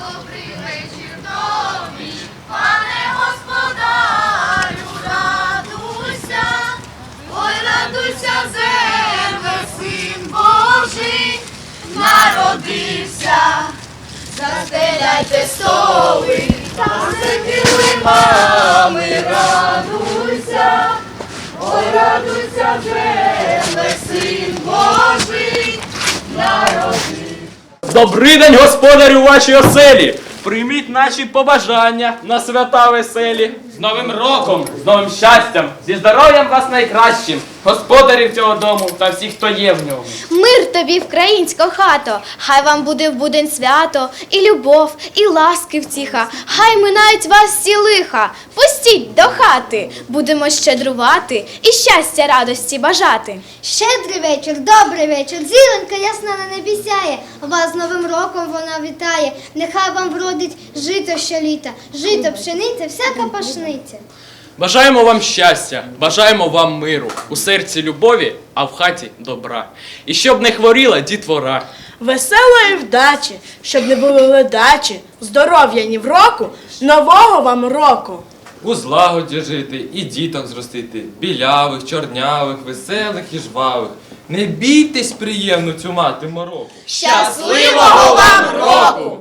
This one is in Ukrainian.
Добрий вечір тобі, пане господарю, радуйся, ой, радуйся, земле, син Божий, народився. Застеляйте столи, та мами, радуйся, ой, радуйся, земле, син Божий. Добрий день, господарю, вашій оселі! Прийміть наші побажання на свята веселі. З Новим роком, з новим щастям, зі здоров'ям вас найкращим, господарів цього дому та всіх, хто є в ньому. Мир тобі, українська хато, хай вам буде в будень свято, і любов, і ласки втіха, хай минають вас всі лиха. Пустіть до хати, будемо щедрувати і щастя радості бажати. Щедрий вечір, добрий вечір, зіронька ясна на небі сяє, вас з Новим роком вона вітає, нехай вам вродить жито щоліта, жито, пшениця, всяка пашниця. Бажаємо вам щастя, бажаємо вам миру, у серці любові, а в хаті добра. І щоб не хворіла дітвора. Веселої вдачі, щоб не було ледачі, здоров'я ні в року, нового вам року. У злагоді жити і діток зростити, білявих, чорнявих, веселих і жвавих. Не бійтесь приємну цю мати мороку. Щасливого вам року!